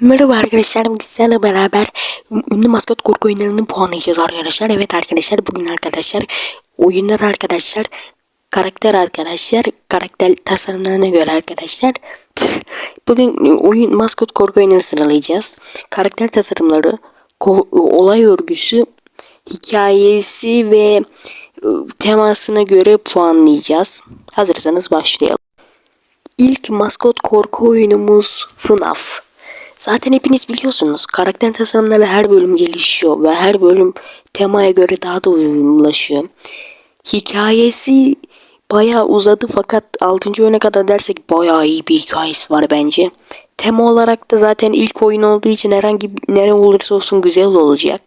Merhaba arkadaşlar, sizlerle beraber ünlü maskot korku oyunlarını puanlayacağız arkadaşlar. Evet arkadaşlar, bugün arkadaşlar oyunlar arkadaşlar, karakter arkadaşlar, karakter tasarımlarına göre arkadaşlar. Bugün oyun maskot korku oyunları sıralayacağız. Karakter tasarımları, olay örgüsü, hikayesi ve ıı, temasına göre puanlayacağız. Hazırsanız başlayalım. İlk maskot korku oyunumuz FNAF. Zaten hepiniz biliyorsunuz karakter tasarımları her bölüm gelişiyor ve her bölüm temaya göre daha da uyumlaşıyor. Hikayesi bayağı uzadı fakat 6. oyuna kadar dersek bayağı iyi bir hikayesi var bence. Tema olarak da zaten ilk oyun olduğu için herhangi nere olursa olsun güzel olacak.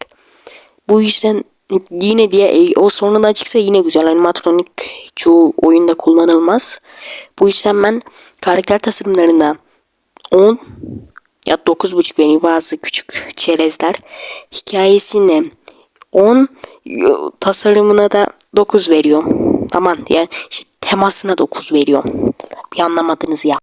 Bu yüzden yine diye e, o sonradan çıksa yine güzel. Animatronik çoğu oyunda kullanılmaz. Bu yüzden ben karakter tasarımlarına 10 ya 9.5 benim bazı küçük çerezler. Hikayesine 10 tasarımına da 9 veriyor. Aman yani işte temasına 9 veriyor. Bir anlamadınız ya.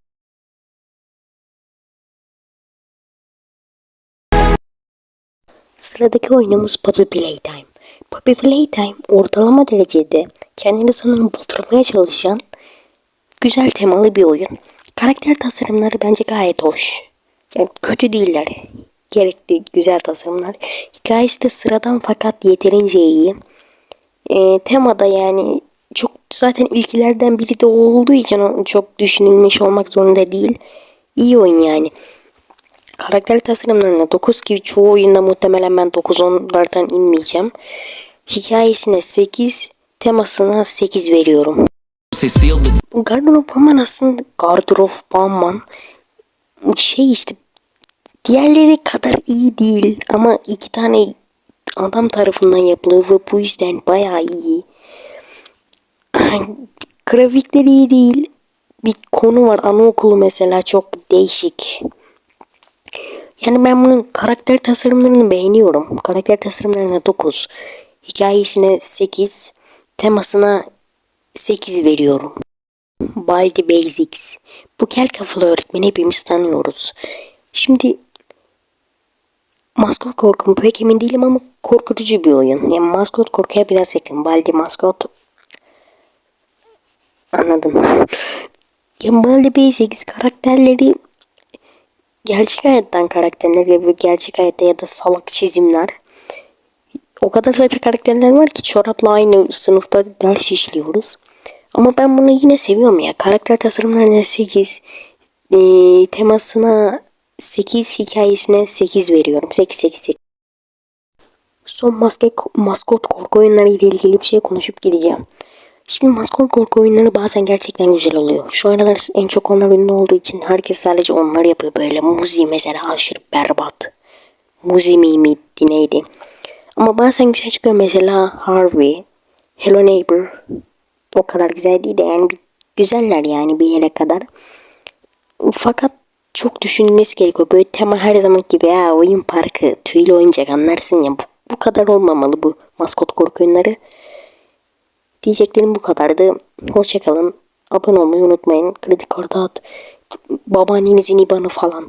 Sıradaki oyunumuz Puppy Playtime. Puppy Playtime ortalama derecede kendini sanırım batırmaya çalışan güzel temalı bir oyun. Karakter tasarımları bence gayet hoş. Yani kötü değiller. Gerekli güzel tasarımlar. Hikayesi de sıradan fakat yeterince iyi. E, temada yani çok zaten ilkilerden biri de olduğu için çok düşünülmüş olmak zorunda değil. İyi oyun yani. Karakter tasarımlarına 9 gibi çoğu oyunda muhtemelen ben 9-10'lardan inmeyeceğim. Hikayesine 8, temasına 8 veriyorum. Garden of Batman aslında Garden of Batman şey işte diğerleri kadar iyi değil ama iki tane adam tarafından yapılıyor ve bu yüzden bayağı iyi. Grafikleri iyi değil. Bir konu var anaokulu mesela çok değişik. Yani ben bunun karakter tasarımlarını beğeniyorum. Karakter tasarımlarına 9. Hikayesine 8. Temasına 8 veriyorum. Baldi Basics. Bu kel kafalı öğretmeni hepimiz tanıyoruz. Şimdi maskot korku pek emin değilim ama korkutucu bir oyun. Yani maskot korkuya biraz yakın. Baldi maskot anladım. yani Baldi Basics karakterleri gerçek hayattan karakterler gibi gerçek hayatta ya da salak çizimler. O kadar saçma karakterler var ki çorapla aynı sınıfta ders işliyoruz. Ama ben bunu yine seviyorum ya. Karakter tasarımlarına 8, e, temasına 8, hikayesine 8 veriyorum. 8, 8, 8. Son maske, maskot korku oyunları ile ilgili bir şey konuşup gideceğim. Şimdi maskot korku oyunları bazen gerçekten güzel oluyor. Şu aralar en çok onlar ünlü olduğu için herkes sadece onlar yapıyor böyle. Muzi mesela aşırı berbat. Muzi miydi neydi? Ama bazen güzel çıkıyor mesela Harvey, Hello Neighbor. O kadar güzel değil de yani güzeller yani bir yere kadar. Fakat çok düşünülmesi gerekiyor. Böyle tema her zaman gibi ya oyun parkı, tüylü oyuncak anlarsın ya. Bu, bu kadar olmamalı bu maskot korku oyunları. Diyeceklerim bu kadardı. Hoşçakalın. Abone olmayı unutmayın. Kredi kartı at. Babaannenizin IBAN'ı falan.